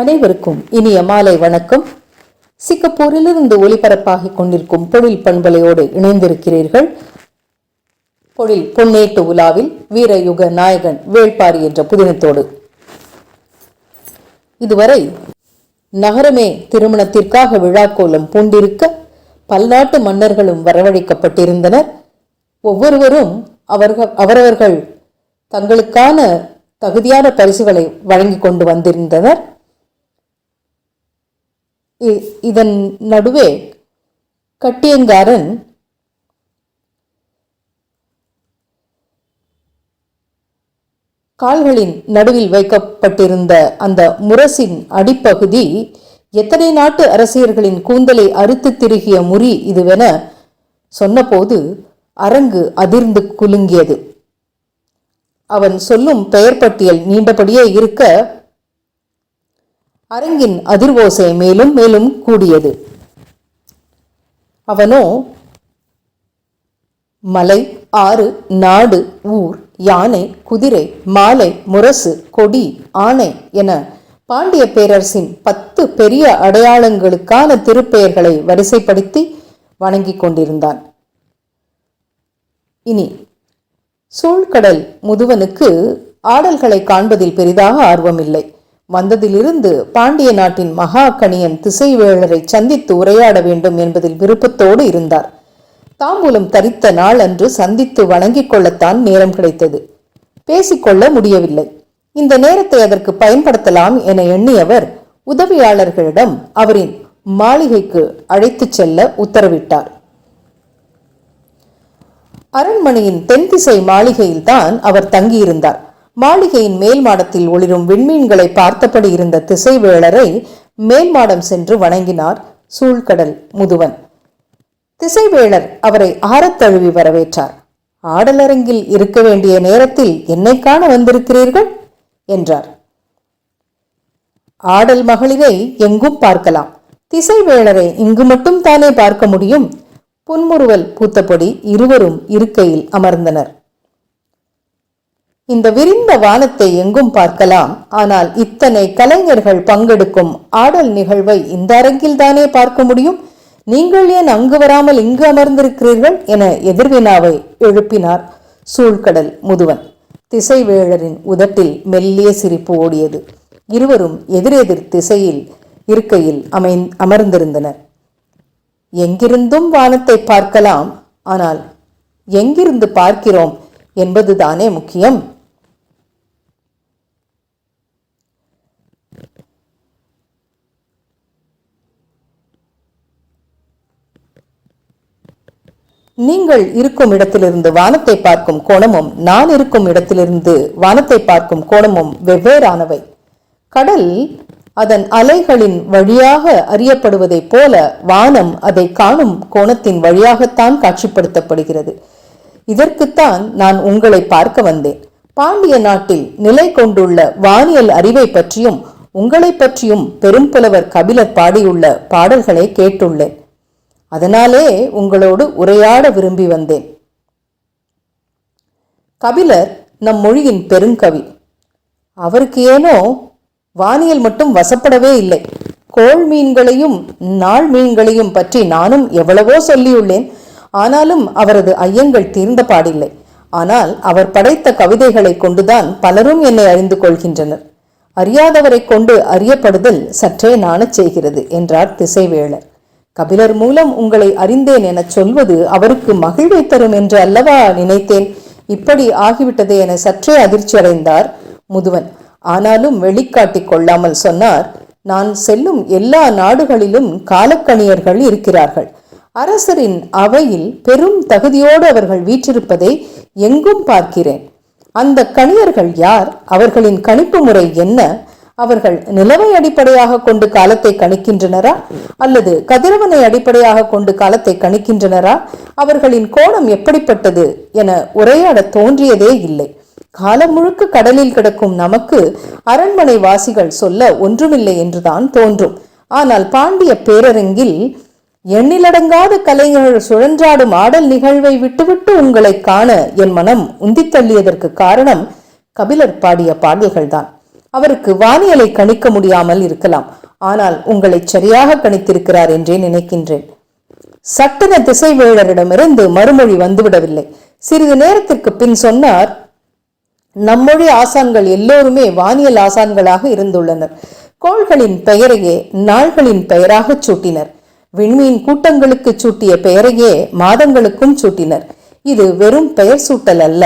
அனைவருக்கும் இனிய மாலை வணக்கம். சிங்கப்பூரிலிருந்து ஒலிபரப்பாகிக் கொண்டிருக்கும் பொழில் பண்பலையோடு இணைந்திருக்கிறீர்கள். பொழில் பொன்னேட்டு உலாவில் வீரயுக நாயகன் வேள்பாரி என்ற புதினத்தோடு. இதுவரை நகரமே திருமணத்திற்காக விழாக்கோலம் பூண்டிருக்க பல்நாட்டு மன்னர்களும் வரவழைக்கப்பட்டிருந்தனர். ஒவ்வொருவரும் அவர்கள் அவரவர்கள் தங்களுக்கான தகுதியான பரிசுகளை வழங்கி கொண்டு வந்திருந்தனர். இதன் நடுவே கட்டியங்காரன் கால்களின் நடுவில் வைக்கப்பட்டிருந்த அந்த முரசின் அடிப்பகுதி எத்தனை நாட்டு அரசியர்களின் கூந்தலை அறுத்து திருகிய முறி இதுவென சொன்னபோது அரங்கு அதிர்ந்து குலுங்கியது. அவன் சொல்லும் பெயர் பட்டியல் நீண்டபடியே இருக்க அரங்கின் அதிர்வோசை மேலும் மேலும் கூடியது. அவனோ மலை ஆறு நாடு ஊர் யானை குதிரை மாலை முரசு கொடி ஆணை என பாண்டிய பேரரசின் பத்து பெரிய அடையாளங்களுக்கான திருப்பெயர்களை வரிசைப்படுத்தி வணங்கிக் கொண்டிருந்தான். இனி சூழ்கடல் முதுவனுக்கு ஆடல்களை காண்பதில் பெரிதாக ஆர்வமில்லை. வந்ததிலிருந்து பாண்டிய நாட்டின் மகா கணியன் திசைவேளரை சந்தித்து உரையாட வேண்டும் என்பதில் விருப்பத்தோடு இருந்தார். தாம்பூலம் தரித்த நாள் அன்று சந்தித்து வணங்கிக் கொள்ளத்தான் நேரம் கிடைத்தது. பேசிக்கொள்ள முடியவில்லை. இந்த நேரத்தை அதற்கு பயன்படுத்தலாம் என எண்ணியவர் உதவியாளர்களிடம் அவரின் மாளிகைக்கு அழைத்துச் செல்ல உத்தரவிட்டார். அரண்மனையின் தென்திசை மாளிகையில்தான் அவர் தங்கியிருந்தார். மாளிகையின் மேல் மாடத்தில் ஒளிரும் விண்மீன்களை பார்த்தபடி இருந்த திசைவேளரை மேல் மாடம் சென்று வணங்கினார் சூழ்கடல் முதுவன். திசைவேளர் அவரை ஆரத்தழுவி வரவேற்றார். ஆடலரங்கில் இருக்க வேண்டிய நேரத்தில் என்னை காண வந்திருக்கிறீர்கள்? என்றார். ஆடல் மகளிரை எங்கும் பார்க்கலாம். திசைவேளரை இங்கு மட்டும் தானே பார்க்க முடியும்? புன்முறுவல் பூத்தபடி இருவரும் இருக்கையில் அமர்ந்தனர். இந்த விரிந்த வானத்தை எங்கும் பார்க்கலாம். ஆனால் இத்தனை கலைஞர்கள் பங்கெடுக்கும் ஆடல் நிகழ்வை இந்த அரங்கில் தானே பார்க்க முடியும்? நீங்கள் ஏன் அங்கு வராமல் இங்கு அமர்ந்திருக்கிறீர்கள் என எதிர்வினாவை எழுப்பினார் சூழ்கடல் முதுவன். திசைவேழரின் உதட்டில் மெல்லிய சிரிப்பு ஓடியது. இருவரும் எதிரெதிர் திசையில் இருக்கையில் அமை அமர்ந்திருந்தனர். எங்கிருந்தும் வானத்தை பார்க்கலாம். ஆனால் எங்கிருந்து பார்க்கிறோம் என்பதுதானே முக்கியம். நீங்கள் இருக்கும் இடத்திலிருந்து வானத்தை பார்க்கும் கோணமும் நான் இருக்கும் இடத்திலிருந்து வானத்தை பார்க்கும் கோணமும் வெவ்வேறானவை. கடல் அதன் அலைகளின் வழியாக அறியப்படுவதைப் போல வானம் அதை காணும் கோணத்தின் வழியாகத்தான் காட்சிப்படுத்தப்படுகிறது. இதற்குத்தான் நான் உங்களை பார்க்க வந்தேன். பாண்டிய நாட்டில் நிலை கொண்டுள்ள வானியல் அறிவை பற்றியும் உங்களை பற்றியும் பெரும்புலவர் கபிலர் பாடியுள்ள பாடல்களை கேட்டுள்ளேன். அதனாலே உங்களோடு உரையாட விரும்பி வந்தேன். கபிலர் நம் மொழியின் பெருங்கவி. அவருக்கு ஏனோ வானியல் மட்டும் வசப்படவே இல்லை. கோள் மீன்களையும் நாள் மீன்களையும் பற்றி நானும் எவ்வளவோ சொல்லியுள்ளேன். ஆனாலும் அவரது ஐயங்கள் தீர்ந்த பாடில்லை. ஆனால் அவர் படைத்த கவிதைகளை கொண்டுதான் பலரும் என்னை அறிந்து கொள்கின்றனர். அறியாதவரை கொண்டு அறியப்படுதல் சற்றே நாணச் செய்கிறது என்றார் திசைவேளர். கபிலர் மூலம் உங்களை அறிந்தேன் எனச் சொல்வது அவருக்கு மகிழ்வை தரும் என்று அல்லவா நினைத்தேன். இப்படி ஆகிவிட்டது என சற்றே அதிர்ச்சி அடைந்தார் முதுவன். ஆனாலும் வெளிக்காட்டிக் கொள்ளாமல் சொன்னார் நான் செல்லும் எல்லா நாடுகளிலும் காலக்கணியர்கள் இருக்கிறார்கள். அரசரின் அவையில் பெரும் தகுதியோடு அவர்கள் வீற்றிருப்பதை எங்கும் பார்க்கிறேன். அந்த கணியர்கள் யார்? அவர்களின் கணிப்பு முறை என்ன? அவர்கள் நிலவை அடிப்படையாக கொண்டு காலத்தை கணிக்கின்றனரா? அல்லது கதிரவனை அடிப்படையாக கொண்டு காலத்தை கணிக்கின்றனரா? அவர்களின் கோணம் எப்படிப்பட்டது என உரையாட தோன்றியதே இல்லை. காலம் முழுக்க கடலில் கிடக்கும் நமக்கு அரண்மனை வாசிகள் சொல்ல ஒன்றுமில்லை என்றுதான் தோன்றும். ஆனால் பாண்டிய பேரரங்கில் எண்ணிலடங்காத கலைஞர்கள் சுழன்றாடும் ஆடல் நிகழ்வை விட்டுவிட்டு உங்களை காண என் மனம் உந்தித்தள்ளியதற்கு காரணம் கபிலர் பாடிய பாடல்கள்தான். அவருக்கு வானியலை கணிக்க முடியாமல் இருக்கலாம். ஆனால் உங்களை சரியாக கணித்திருக்கிறார் என்றே நினைக்கின்றேன். சட்டென திசைவேழரிடமிருந்து மறுமொழி வந்துவிடவில்லை. சிறிது நேரத்திற்கு பின் சொன்னார் நம்மொழி ஆசான்கள் எல்லோருமே வானியல் ஆசான்களாக இருந்துள்ளனர். கோள்களின் பெயரையே நாள்களின் பெயராக சூட்டினர். விண்மீன் கூட்டங்களுக்கு சூட்டிய பெயரையே மாதங்களுக்கும் சூட்டினர். இது வெறும் பெயர் சூட்டல் அல்ல.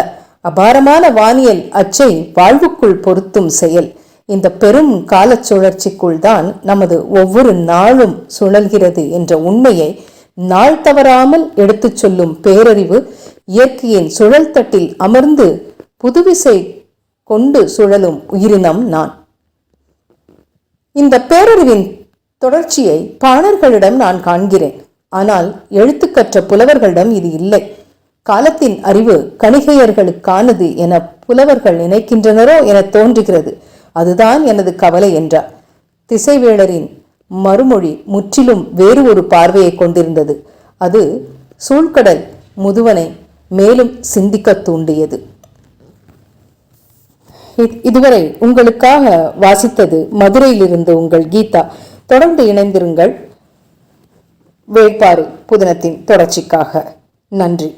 அபாரமான வானியல் அச்சை வாழ்வுக்குள் பொருத்தும் செயல். இந்த பெரும் காலச் சுழற்சிக்குள் தான் நமது ஒவ்வொரு நாளும் சுழல்கிறது என்ற உண்மையை நாள் தவறாமல் எடுத்துச் சொல்லும் பேரறிவு இயற்கையின் சுழல் தட்டில் அமர்ந்து புதுவிசை கொண்டு சுழலும் உயிரினம் நான். இந்த பேரறிவின் தொடர்ச்சியை பாணர்களிடம் நான் காண்கிறேன். ஆனால் எழுத்துக்கற்ற புலவர்களிடம் இது இல்லை. காலத்தின் அறிவு கணிகையர்களுக்கானது என புலவர்கள் நினைக்கின்றனரோ என தோன்றுகிறது. அதுதான் எனது கவலை என்றார். திசைவேளரின் மறுமொழி முற்றிலும் வேறு ஒரு பார்வையை கொண்டிருந்தது. அது சூழ்கடல் முதுவனை மேலும் சிந்திக்க தூண்டியது. இதுவரை உங்களுக்காக வாசித்தது மதுரையிலிருந்து உங்கள் கீதா. தொடர்ந்து இணைந்திருங்கள் வேட்பாரி புதினத்தின் தொடர்ச்சிக்காக. நன்றி.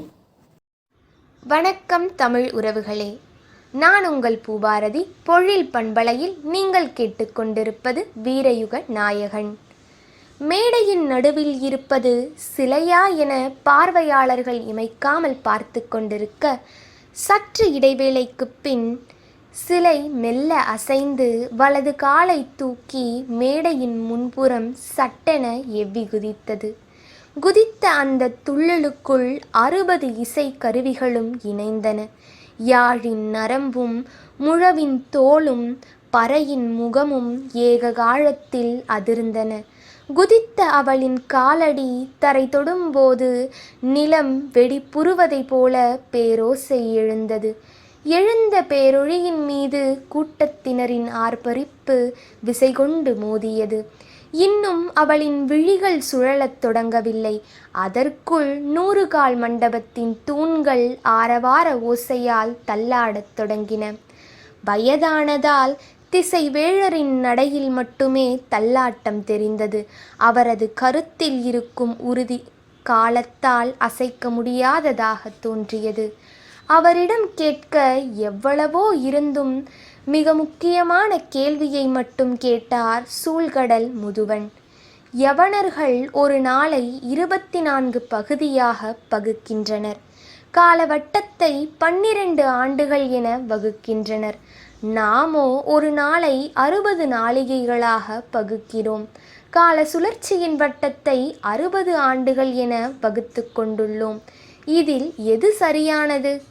வணக்கம் தமிழ் உறவுகளே. நான் உங்கள் பூபாரதி பொழில் பண்பலையில் நீங்கள் கேட்டுக்கொண்டிருப்பது வீரயுக நாயகன். மேடையின் நடுவில் இருப்பது சிலையா என பார்வையாளர்கள் இமைக்காமல் பார்த்து கொண்டிருக்க சற்று இடைவேளைக்குப் பின் சிலை மெல்ல அசைந்து வலது காலை தூக்கி மேடையின் முன்புறம் சட்டென எவ்வி குதித்தது குதித்த அந்த துள்ளலுக்குள் அறுபது இசை கருவிகளும் இணைந்தன. யாழின் நரம்பும் முழவின் தோலும் பறையின் முகமும் ஏககாலத்தில் அதிர்ந்தன. குதித்த அவளின் காலடி தரை தொடும்போது நிலம் வெடிப்புறுவதைப் போல பேரோசை எழுந்தது. எழுந்த பேரொழியின் மீது கூட்டத்தினரின் ஆர்ப்பரிப்பு விசை கொண்டு மோதியது. இன்னும் அவளின் விழிகள் சுழலத் தொடங்கவில்லை. அதற்குள் நூறுகால் மண்டபத்தின் தூண்கள் ஆரவார ஓசையால் தள்ளாடத் தொடங்கின. வயதானதால் திசை வேழரின் நடையில் மட்டுமே தள்ளாட்டம் தெரிந்தது. அவரது கருத்தில் இருக்கும் உறுதி காலத்தால் அசைக்க முடியாததாக தோன்றியது. அவரிடம் கேட்க எவ்வளவோ இருந்தும் மிக முக்கியமான கேள்வியை மட்டும் கேட்டார் சூழ்கடல் முதுவன். யவனர்கள் ஒரு நாளை இருபத்தி நான்கு பகுதியாக பகுக்கின்றனர் காலவட்டத்தை பன்னிரண்டு ஆண்டுகள் என வகுக்கின்றனர். நாமோ ஒரு நாளை அறுபது நாளிகைகளாக பகுக்கிறோம் கால சுழற்சியின் வட்டத்தை அறுபது ஆண்டுகள் என வகுத்து கொண்டுள்ளோம். இதில் எது சரியானது?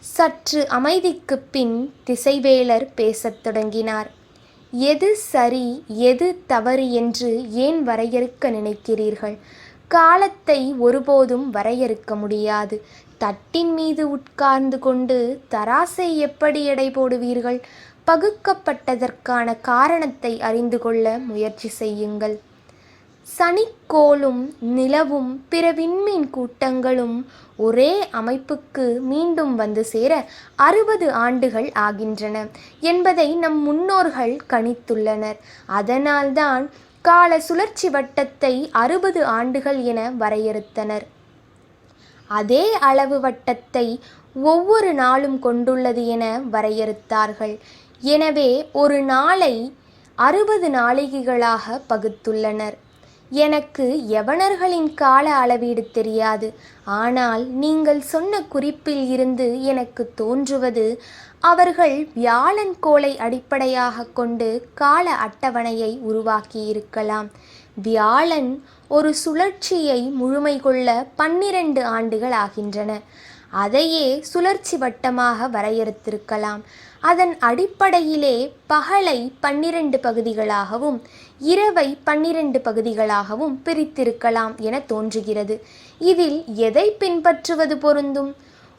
சற்று அமைதிக்குப் பின் திசைவேலர் பேசத் தொடங்கினார். எது சரி எது தவறு என்று ஏன் வரையறுக்க நினைக்கிறீர்கள்? காலத்தை ஒருபோதும் வரையறுக்க முடியாது. தட்டின் மீது உட்கார்ந்து கொண்டு தராசை எப்படி எடை போடுவீர்கள்? பகுக்கப்பட்டதற்கான காரணத்தை அறிந்து கொள்ள முயற்சி செய்யுங்கள். சனிக்கோளும் நிலவும் பிற விண்மீன் கூட்டங்களும் ஒரே அமைப்புக்கு மீண்டும் வந்து சேர அறுபது ஆண்டுகள் ஆகின்றன என்பதை நம் முன்னோர்கள் கணித்துள்ளனர். அதனால்தான் கால சுழற்சி வட்டத்தை அறுபது ஆண்டுகள் என வரையறுத்தனர். அதே அளவு வட்டத்தை ஒவ்வொரு நாளும் கொண்டுள்ளது என வரையறுத்தார்கள். எனவே ஒரு நாளை அறுபது நாளிகைகளாக பகுத்துள்ளனர். எனக்கு யவனர்களின் கால அளவீடு தெரியாது. ஆனால் நீங்கள் சொன்ன குறிப்பில் இருந்து எனக்கு தோன்றுவது அவர்கள் வியாழன் கோளை அடிப்படையாக கொண்டு கால அட்டவணையை உருவாக்கியிருக்கலாம். வியாழன் ஒரு சுழற்சியை முழுமை கொள்ள பன்னிரண்டு ஆண்டுகள் ஆகின்றன. அதையே சுழற்சி வட்டமாக வரையறுத்திருக்கலாம். அதன் அடிப்படையிலே பகலை பன்னிரண்டு பகுதிகளாகவும் இரவை பன்னிரண்டு பகுதிகளாகவும் பிரித்திருக்கலாம் என தோன்றுகிறது. இதில் எதை பின்பற்றுவது பொருந்தும்?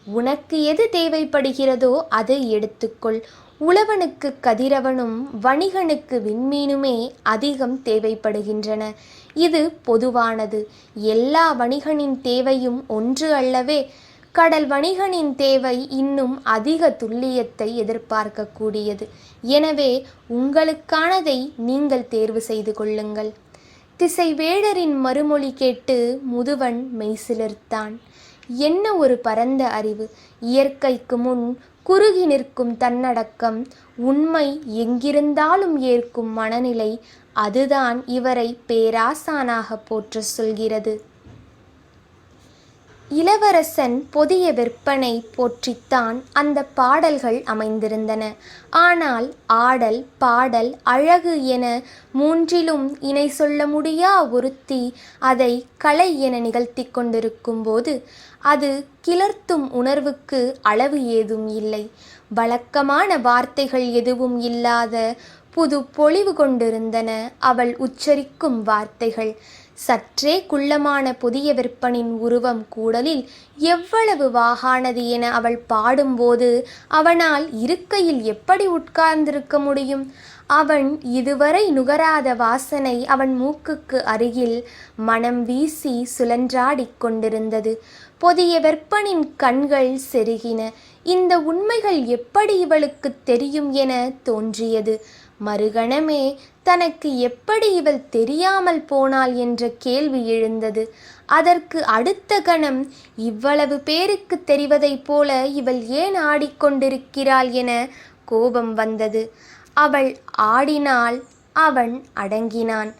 உனக்கு எது தேவைப்படுகிறதோ அதை எடுத்துக்கொள். உழவனுக்கு கதிரவனும் வணிகனுக்கு விண்மீனுமே அதிகம் தேவைப்படுகின்றன. இது பொதுவானது. எல்லா வணிகனின் தேவையும் ஒன்று அல்லவே. கடல் வணிகனின் தேவை இன்னும் அதிக துல்லியத்தை எதிர்பார்க்கக்கூடியது. எனவே உங்களுக்கானதை நீங்கள் தேர்வு செய்து கொள்ளுங்கள். திசைவேடரின் மறுமொழி கேட்டு முதுவன் மெய்சிலிர்த்தான். என்ன ஒரு பரந்த அறிவு. இயற்கைக்கு முன் குறுகி நிற்கும் தன்னடக்கம் உண்மை எங்கிருந்தாலும் ஏற்கும் மனநிலை அதுதான் இவரை பேராசானாக போற்ற சொல்கிறது. இளவரசன் புதிய விற்பனை போற்றித்தான் அந்த பாடல்கள் அமைந்திருந்தன. ஆனால் ஆடல் பாடல் அழகு என மூன்றிலும் இணை சொல்ல முடியா ஒருத்தி அதை கலை என நிகழ்த்தி கொண்டிருக்கும்போது அது கிளர்த்தும் உணர்வுக்கு அளவு ஏதும் இல்லை. வழக்கமான வார்த்தைகள் எதுவும் இல்லாத புது பொலிவு கொண்டிருந்தன அவள் உச்சரிக்கும் வார்த்தைகள். சற்றே குள்ளமான புதிய விற்பனின் உருவம் கூடலில் எவ்வளவு வாகானது என அவள் பாடும்போது அவனால் இருக்கையில் எப்படி உட்கார்ந்திருக்க முடியும்? அவன் இதுவரை நுகராத வாசனை அவன் மூக்குக்கு அருகில் மனம் வீசி சுழன்றாடிக் கொண்டிருந்தது. புதிய வெப்பனின் கண்கள் செருகின. இந்த உண்மைகள் எப்படி இவளுக்கு தெரியும் என தோன்றியது. மறுகணமே தனக்கு எப்படி இவள் தெரியாமல் போனாள் என்ற கேள்வி எழுந்தது. அதற்கு அடுத்த கணம் இவ்வளவு பேருக்கு தெரிவதைப் போல இவள் ஏன் ஆடிக்கொண்டிருக்கிறாள் என கோபம் வந்தது. அவள் ஆடினாள் அவன் அடங்கினான்.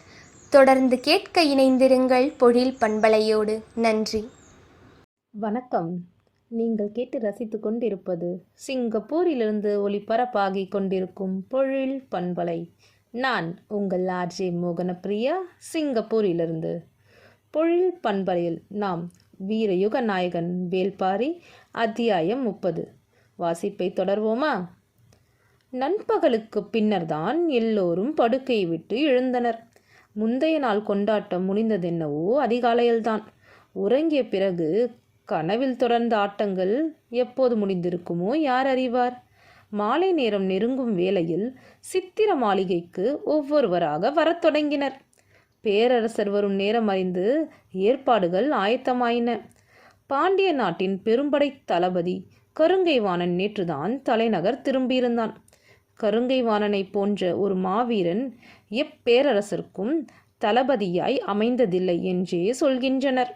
தொடர்ந்து கேட்க இணைந்திருங்கள் பொழில் பண்பலையோடு. நன்றி. வணக்கம். நீங்கள் கேட்டு ரசித்து கொண்டிருப்பது சிங்கப்பூரிலிருந்து ஒளிபரப்பாகி கொண்டிருக்கும் பொழில் பண்பலை. நான் உங்கள் ஆர்ஜே மோகனப்பிரியா சிங்கப்பூரிலிருந்து. பொழில் பண்பலையில் நாம் வீரயுக நாயகன் வேல்பாரி அத்தியாயம் முப்பது. வாசிப்பை தொடர்வோமா? நண்பகலுக்கு பின்னர்தான் எல்லோரும் படுக்கையை விட்டு எழுந்தனர். முந்தைய நாள் கொண்டாட்டம் முடிந்ததென்னவோ அதிகாலையில்தான். உறங்கிய பிறகு கனவில் தொடர்ந்த ஆட்டங்கள் எப்போது முடிந்திருக்குமோ யார் அறிவார்? மாலை நேரம் நெருங்கும் வேளையில் சித்திர மாளிகைக்கு ஒவ்வொருவராக வரத் தொடங்கினர். பேரரசர் வரும் நேரம் அறிந்து ஏற்பாடுகள் ஆயத்தமாயின. பாண்டிய நாட்டின் பெரும்படை தளபதி கருங்கைவாணன் நேற்றுதான் தலைநகர் திரும்பியிருந்தான். கருங்கைவாணனைப் போன்ற ஒரு மாவீரன் எப்பேரரசருக்கும் தளபதியாய் அமைந்ததில்லை என்றே சொல்கின்றனர்.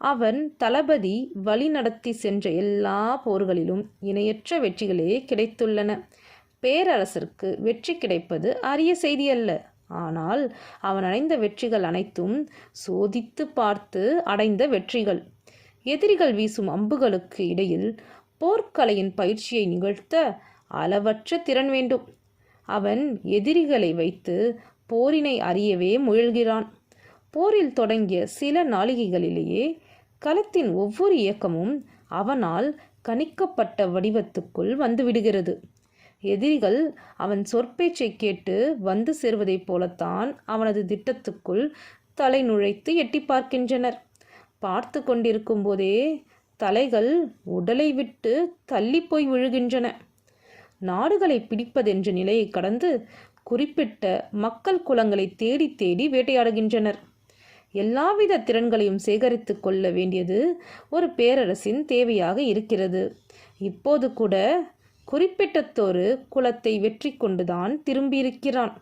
அவன் தளபதி வழி நடத்தி சென்ற எல்லா போர்களிலும் இணையற்ற வெற்றிகளே கிடைத்துள்ளன. பேரரசருக்கு வெற்றி கிடைப்பது அரிய செய்தியல்ல. ஆனால் அவன் அடைந்த வெற்றிகள் அனைத்தும் சோதித்து பார்த்து அடைந்த வெற்றிகள். எதிரிகள் வீசும் அம்புகளுக்கு இடையில் போர்க்கலையின் பயிற்சியை நிகழ்த்த அளவற்ற திறன் வேண்டும். அவன் எதிரிகளை வைத்து போரினை அறியவே முயல்கிறான். போரில் தொடங்கிய சில நாளிகைகளிலேயே களத்தின் ஒவ்வொரு இயக்கமும் அவனால் கணிக்கப்பட்ட வடிவத்துக்குள் வந்துவிடுகிறது எதிரிகள் அவன் சொற்பேச்சை கேட்டு வந்து சேர்வதைப் போலத்தான் அவனது திட்டத்துக்குள் தலை நுழைத்து எட்டி பார்க்கின்றனர். பார்த்து கொண்டிருக்கும் போதே தலைகள் உடலை விட்டு தள்ளி போய் விழுகின்றன. நாடுகளை பிடிப்பதென்ற நிலையை கடந்து குறிப்பிட்ட மக்கள் குலங்களை தேடி தேடி வேட்டையாடுகின்றனர். எல்லாவித திறன்களையும் சேகரித்து கொள்ள வேண்டியது ஒரு பேரரசின் தேவையாக இருக்கிறது. இப்போது கூட குறிப்பிட்டத்தொரு குலத்தை வெற்றி கொண்டுதான் திரும்பியிருக்கிறான்.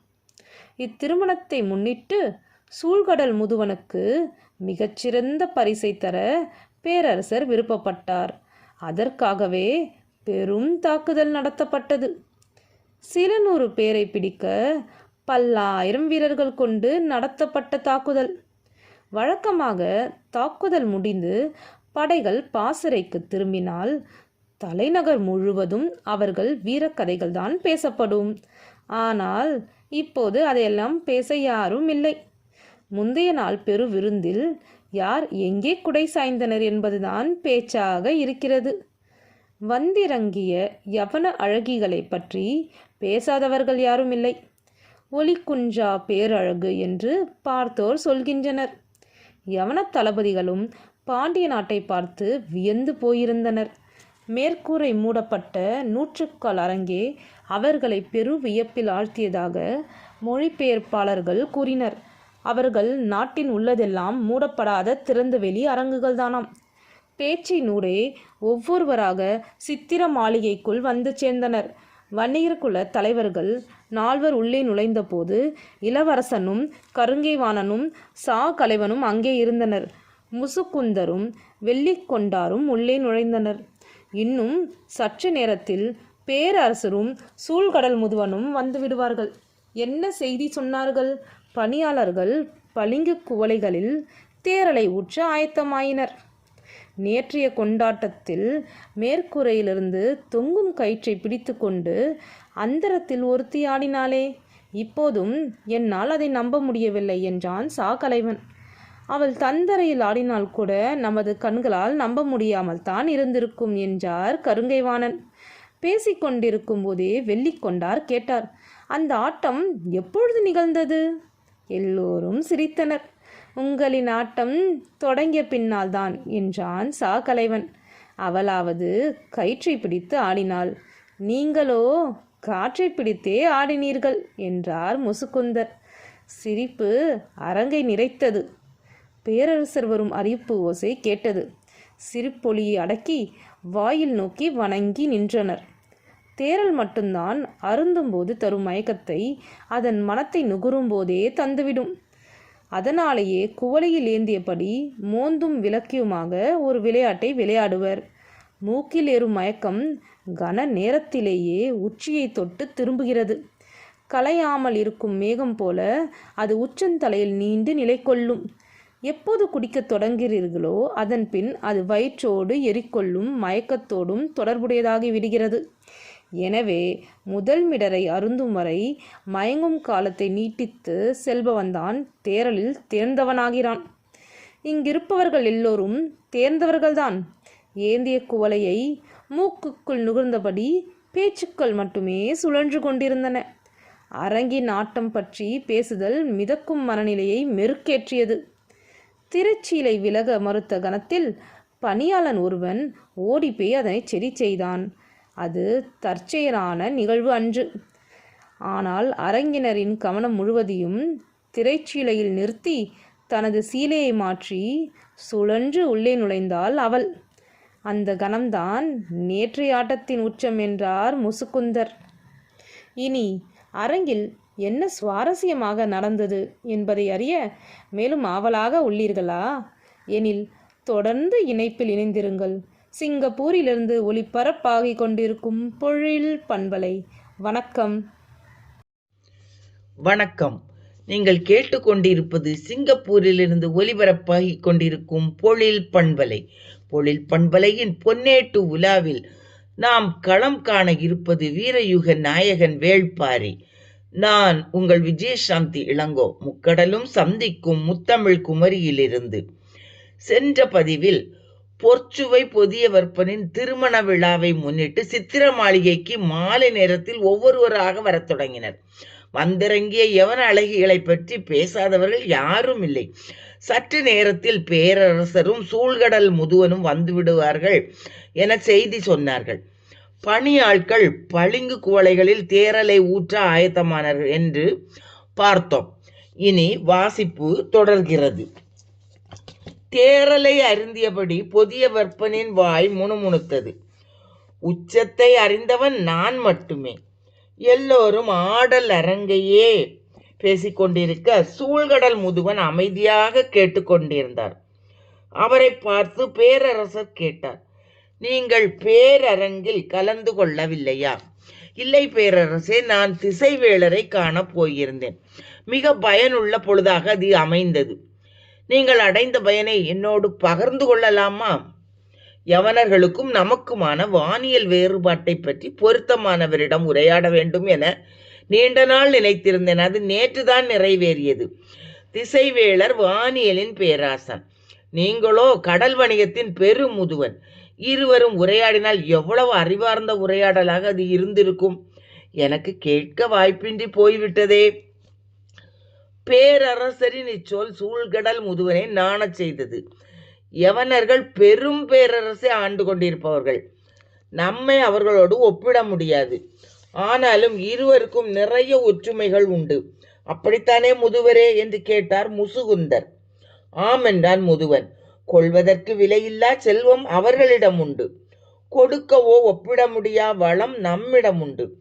இத்திருமணத்தை முன்னிட்டு சூழ்கடல் முதுவனுக்கு மிகச்சிறந்த பரிசை தர பேரரசர் விருப்பப்பட்டார். அதற்காகவே பெரும் தாக்குதல் நடத்தப்பட்டது. சில நூறு பேரை பிடிக்க பல்லாயிரம் வீரர்கள் கொண்டு நடத்தப்பட்ட தாக்குதல். வழக்கமாக தாக்குதல் முடிந்து படைகள் பாசறைக்கு திரும்பினால் தலைநகர் முழுவதும் அவர்கள் வீரக்கதைகள் தான் பேசப்படும். ஆனால் இப்போது அதையெல்லாம் பேச யாரும் இல்லை. முந்தைய நாள் பெரு விருந்தில் யார் எங்கே குடை சாய்ந்தனர் என்பதுதான் பேச்சாக இருக்கிறது. வந்திறங்கிய யவன அழகிகளை பற்றி பேசாதவர்கள் யாரும் இல்லை. ஒலிக்குஞ்சா பேரழகு என்று பார்த்தோர் சொல்கின்றனர். யவன தளபதிகளும் பாண்டிய நாட்டை பார்த்து வியந்து போயிருந்தனர். மேற்கூரை மூடப்பட்ட நூற்றுக்கால் அரங்கே அவர்களை பெரு வியப்பில் ஆழ்த்தியதாக மொழிபெயர்ப்பாளர்கள் கூறினர். அவர்கள் நாட்டின் உள்ளதெல்லாம் மூடப்படாத திறந்தவெளி அரங்குகள்தானாம். பேச்சினூடே ஒவ்வொருவராக சித்திர மாளிகைக்குள் வந்து சேர்ந்தனர். வன்னியர் குல தலைவர்கள் நால்வர் உள்ளே நுழைந்தபோது இளவரசனும் கருங்கைவாணனும் சா கலைவனும் அங்கே இருந்தனர். முசுக்குந்தரும் வெள்ளிக்கொண்டாரும் உள்ளே நுழைந்தனர். இன்னும் சற்று நேரத்தில் பேரரசரும் சூழ்கடல் முதுவனும் வந்துவிடுவார்கள் என்ன செய்தி சொன்னார்கள்? பணியாளர்கள் பளிங்கு குவளைகளில் தேரலை ஊற்ற ஆயத்தமாயினர். நேற்றைய கொண்டாட்டத்தில் மேற்கூரையிலிருந்து தொங்கும் கயிற்றை பிடித்துக்கொண்டு அந்தரத்தில் ஒருத்தி ஆடினாளே. இப்போதும் என்னால் அதை நம்ப முடியவில்லை என்றான் சாகலைவன். அவள் தந்தரையில் ஆடினால் கூட நமது கண்களால் நம்ப முடியாமல் தான் இருந்திருக்கும் என்றார் கருங்கைவாணன். பேசிக்கொண்டிருக்கும் போதே வெள்ளிக்கொண்டார் கேட்டார். அந்த ஆட்டம் எப்பொழுது நிகழ்ந்தது? எல்லோரும் சிரித்தனர். உங்களின் ஆட்டம் தொடங்கிய பின்னால்தான் என்றான் சாகலைவன். அவளாவது கயிற்றை பிடித்து ஆடினாள். நீங்களோ காற்றை பிடித்தே ஆடினீர்கள் என்றார் முசுக்குந்தர். சிரிப்பு அரங்கை நிறைத்தது. பேரரசர் வரும் அறிவிப்பு ஓசை கேட்டது. சிரிப்பொலியை அடக்கி வாயில் நோக்கி வணங்கி நின்றனர். தேரல் மட்டும்தான் அருந்தும்போது தரும் மயக்கத்தை அதன் மனத்தை நுகரும்போதே தந்துவிடும். அதனாலேயே குவளையில் ஏந்தியபடி மோந்தும் விளக்கியுமாக ஒரு விளையாட்டை விளையாடுவர். மூக்கில் ஏறும் மயக்கம் கன நேரத்திலேயே உச்சியை தொட்டு திரும்புகிறது. கலையாமல் இருக்கும் மேகம் போல அது உச்சந்தலையில் நீண்டு நிலை கொள்ளும் எப்போது குடிக்கத் தொடங்குகிறீர்களோ அதன் பின் அது வயிற்றோடு எரிக்கொள்ளும் மயக்கத்தோடும் தொடர்புடையதாகி விடுகிறது. எனவே முதல் மிடரை அருந்தும் வரை மயங்கும் காலத்தை நீட்டித்து செல்பவன்தான் தேரலில் தேர்ந்தவனாகிறான். இங்கிருப்பவர்கள் எல்லோரும் தேர்ந்தவர்கள்தான். ஏந்திய குவலையை மூக்குக்குள் நுகர்ந்தபடி பேச்சுக்கள் மட்டுமே சுழன்று கொண்டிருந்தன. அரங்கின் ஆட்டம் பற்றி பேசுதல் மிதக்கும் மனநிலையை மெருக்கேற்றியது. திருச்சீலை விலக மறுத்த கணத்தில் பணியாளன் ஒருவன் ஓடிப்போய் அதனை செறி செய்தான். அது தற்செயலான நிகழ்வு அன்று. ஆனால் அரங்கினரின் கவனம் முழுவதையும் திரைச்சீலையில் நிறுத்தி தனது சீலையை மாற்றி சுழன்று உள்ளே நுழைந்தாள் அவள். அந்த கணம்தான் நேற்றைய ஆட்டத்தின் உச்சம் என்றார் முசுக்குந்தர். இனி அரங்கில் என்ன சுவாரஸ்யமாக நடந்தது என்பதை அறிய மேலும் ஆவலாக உள்ளீர்களா? எனில் தொடர்ந்து இணைப்பில் இணைந்திருங்கள். சிங்கப்பூரிலிருந்து ஒளிபரப்பாகிக் கொண்டிருக்கும் பொழில் பண்பலை. வணக்கம். வணக்கம். நீங்கள் கேட்டுக்கொண்டிருப்பது சிங்கப்பூரிலிருந்து ஒலிபரப்பாகிக் கொண்டிருக்கும் பொழில் பண்பலை. பொழில் பண்பலையின் பொன்னேட்டு உலாவில் நாம் களம் காண இருப்பது வீரயுக நாயகன் வேள்பாரி நான் உங்கள் விஜயசாந்தி இளங்கோ. முக்கடலும் சந்திக்கும் முத்தமிழ் குமரியிலிருந்து. சென்ற பதிவில் பொற்சுவை பொதிய வற்பனின் திருமண விழாவை முன்னிட்டு சித்திர மாளிகைக்கு மாலை நேரத்தில் ஒவ்வொருவராக வரத் தொடங்கினர். வந்திறங்கிய யவன அழகிகளை பற்றி பேசாதவர்கள் யாரும் இல்லை. சற்று நேரத்தில் பேரரசரும் சூழ்கடல் முதுவனும் வந்துவிடுவார்கள் என செய்தி சொன்னார்கள். பணியாட்கள் பளிங்கு குவளைகளில் தேரலை ஊற்ற ஆயத்தமானார்கள் என்று பார்த்தோம். இனி வாசிப்பு தொடர்கிறது. தேரலை அறிந்தியபடி பொதிய வற்பனின் வாய் முணுமுணுத்தது. உச்சத்தை அறிந்தவன் நான் மட்டுமே. எல்லோரும் ஆடல் அரங்கையே பேசிக்கொண்டிருக்க சூழ்கடல் முதுவன் அமைதியாக கேட்டுக்கொண்டிருந்தார் அவரை பார்த்து பேரரசர் கேட்டார் நீங்கள் பேரரங்கில் கலந்து கொள்ளவில்லையா? இல்லை பேரரசே நான் திசைவேளரை காணப் போயிருந்தேன். மிக பயனுள்ள பொழுதாக அது அமைந்தது. நீங்கள் அடைந்த பயனை என்னோடு பகிர்ந்து கொள்ளலாமா? யவனர்களுக்கும் நமக்குமான வானியல் வேறுபாட்டை பற்றி பொருத்தமானவரிடம் உரையாட வேண்டும் என நீண்ட நாள் நினைத்திருந்தேன். அது நேற்றுதான் நிறைவேறியது. திசைவேளர் வானியலின் பேராசன். நீங்களோ கடல் வணிகத்தின் பெருமுதுவன். இருவரும் உரையாடினால் எவ்வளவு அறிவார்ந்த உரையாடலாக அது இருந்திருக்கும்? எனக்கு கேட்க வாய்ப்பின்றி போய்விட்டதே. பேரரசரின் இச்சொல் சூழ்கடல் முதுவனை நாணச் செய்தது. யவனர்கள் பெரும் பேரரசை ஆண்டு கொண்டிருப்பவர்கள். நம்மை அவர்களோடு ஒப்பிட முடியாது. ஆனாலும் இருவருக்கும் நிறைய ஒற்றுமைகள் உண்டு. அப்படித்தானே முதுவரே? என்று கேட்டார் முசுகுந்தர். ஆம் என்றான் முதுவன் கொள்வதற்கு விலையில்லா செல்வம் அவர்களிடம் உண்டு. கொடுக்கவோ ஒப்பிட முடியா வளம் நம்மிடம் உண்டு.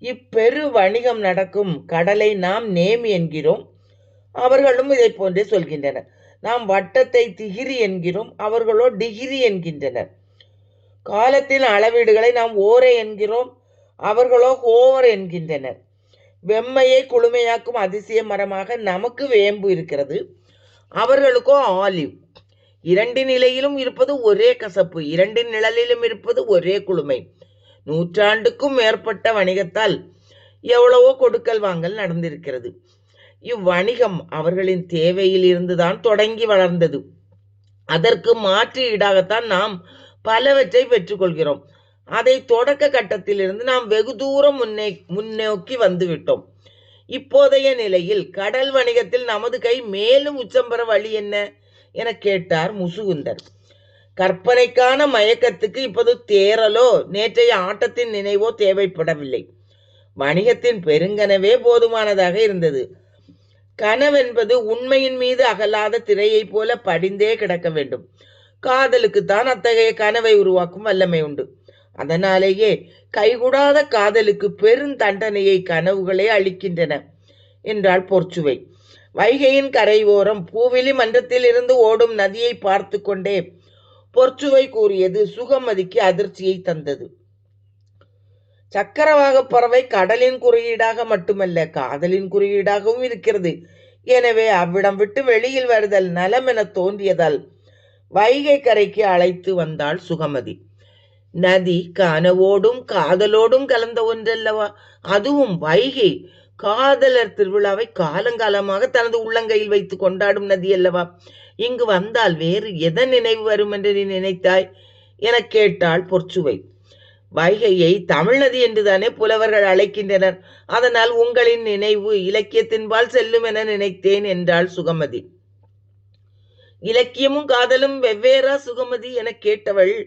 இப்பெரு வணிகம் நடக்கும் கடலை நாம் நேமி என்கிறோம். அவர்களும் இதை போன்றே சொல்கின்றனர். நாம் வட்டத்தை திகிரி என்கிறோம் அவர்களோ டிகிரி என்கின்றனர். காலத்தின் அளவீடுகளை நாம் ஓரை என்கிறோம் அவர்களோ ஹோவர் என்கின்றனர். வெம்மையை குளுமையாக்கும் அதிசய மரமாக நமக்கு வேம்பு இருக்கிறது அவர்களுக்கோ ஆலிவ். இரண்டின் நிலையிலும் இருப்பது ஒரே கசப்பு இரண்டின் நிழலிலும் இருப்பது ஒரே குளுமை. நூற்றாண்டுக்கும் மேற்பட்ட வணிகத்தால் எவ்வளவோ கொடுக்கல் வாங்கல் நடந்திருக்கிறது. இவ்வணிகம் அவர்களின் தேவையில் இருந்துதான் தொடங்கி வளர்ந்தது. அதற்கு மாற்று ஈடாகத்தான் நாம் பலவற்றை பெற்றுக்கொள்கிறோம். அதை தொடக்க கட்டத்திலிருந்து நாம் வெகு தூரம் முன்னே முன்னோக்கி வந்துவிட்டோம். இப்போதைய நிலையில் கடல் வணிகத்தில் நமது கை மேலும் உச்சம் பெற வழி என்ன? என கேட்டார் முசுகுந்தர். கற்பனைக்கான மயக்கத்துக்கு இப்போது தேரலோ நேற்றைய ஆட்டத்தின் நினைவோ தேவைப்படவில்லை. வணிகத்தின் பெருங்கனவே போதுமானதாக இருந்தது. கனவென்பது உண்மையின் மீது அகலாத திரையைப் போல படிந்தே கிடக்க வேண்டும். காதலுக்குத்தான் அத்தகைய கனவை உருவாக்கும் வல்லமை உண்டு. அதனாலேயே கைகூடாத காதலுக்கு பெருந்தண்டனையை கனவுகளே அளிக்கின்றன என்றாள் பொற்சுவை. வைகையின் கரையோரம் பூவிலி மன்றத்தில் இருந்து ஓடும் நதியை பார்த்து கொண்டே பொற்சுவை கூறியது சுகமதிக்கு அதிர்ச்சியை தந்தது. சக்கரவாக பறவை கடலின் குறியீடாக மட்டுமல்ல காதலின் குறியீடாகவும் இருக்கிறது. எனவே அவ்விடம் விட்டு வெளியில் வருதல் நலம் என தோன்றியதால் வைகை கரைக்கு அழைத்து வந்தாள் சுகமதி. நதி கனவோடும் காதலோடும் கலந்த ஒன்றல்லவா? அதுவும் வைகை. காதலர் திருவிழாவை காலங்காலமாக தனது உள்ளங்கையில் வைத்து கொண்டாடும் நதி அல்லவா? இங்கு வந்தால் வேறு எதன் நினைவு வரும் என்று நீ நினைத்தாய்? என கேட்டாள் பொற்சுவை. வைகையை தமிழ்நதி என்றுதானே புலவர்கள் அழைக்கின்றனர். அதனால் உங்களின் நினைவு இலக்கியத்தின்பால் செல்லும் என நினைத்தேன் என்றாள் சுகமதி. இலக்கியமும் காதலும் வெவ்வேறா சுகமதி என கேட்டவள்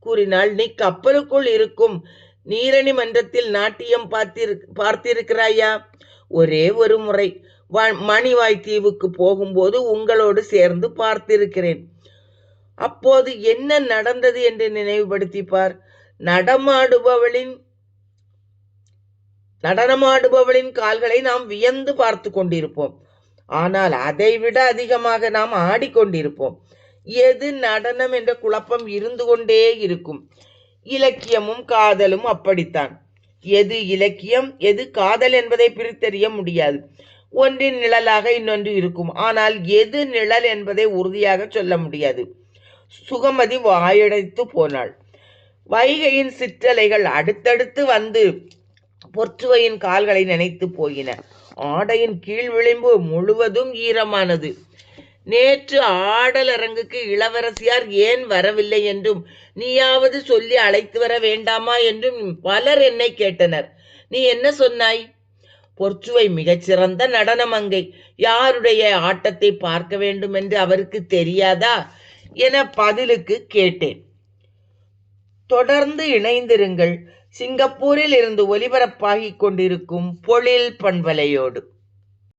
கூறினாள் நீ கப்பலுக்குள் இருக்கும் நீரணி மன்றத்தில் நாட்டியம் பார்த்திரு பார்த்திருக்கிறாயா? ஒரே ஒரு முறை. வ- மணிவாய் தீவுக்கு போகும்போது உங்களோடு சேர்ந்து பார்த்திருக்கிறேன். அப்போது என்ன நடந்தது? என்று நினைவுபடுத்திப்பார். நடமாடுபவளின் நடனமாடுபவளின் கால்களை நாம் வியந்து பார்த்து கொண்டிருப்போம். ஆனால் அதைவிட அதிகமாக நாம் ஆடிக்கொண்டிருப்போம் எது நடனம் என்ற குழப்பம் இருந்து கொண்டே இருக்கும். இலக்கியமும் காதலும் அப்படித்தான். எது இலக்கியம் எது காதல் என்பதை பிரித்தறிய முடியாது. ஒன்றின் நிழலாக இன்னொன்று இருக்கும். ஆனால் எது நிழல் என்பதை உறுதியாக சொல்ல முடியாது. சுகமதி வாயடைத்து போனாள். வைகையின் சிற்றலைகள் அடுத்தடுத்து வந்து பொற்றுவையின் கால்களை நினைத்து போயின. ஆடையின் கீழ் விளிம்பு முழுவதும் ஈரமானது. நேற்று ஆடலரங்குக்கு இளவரசியார் ஏன் வரவில்லை என்றும் நீயாவது சொல்லி அழைத்து வர வேண்டாமா என்றும் பலர் என்னை கேட்டனர். நீ என்ன சொன்னாய்? பொற்சுவை மிகச்சிறந்த நடனமங்கை யாருடைய ஆட்டத்தை பார்க்க வேண்டும் என்று அவருக்கு தெரியாதா? என பதிலுக்கு கேட்டேன். தொடர்ந்து இணைந்திருங்கள். சிங்கப்பூரில் இருந்து ஒலிபரப்பாகிக் கொண்டிருக்கும் பொழில் பண்பலையோடு.